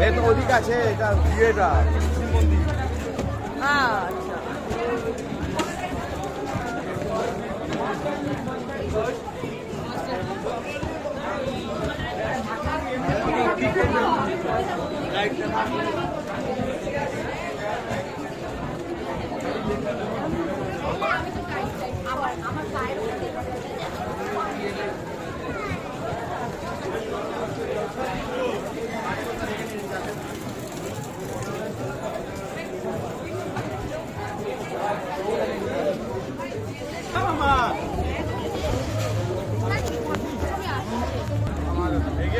এই তো ওদিক আছে এটা বিয়েটা মন্দির আচ্ছা। এগিয়ে ছিল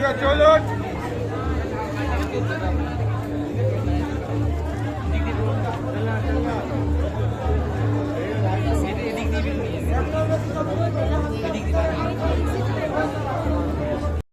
চলুন।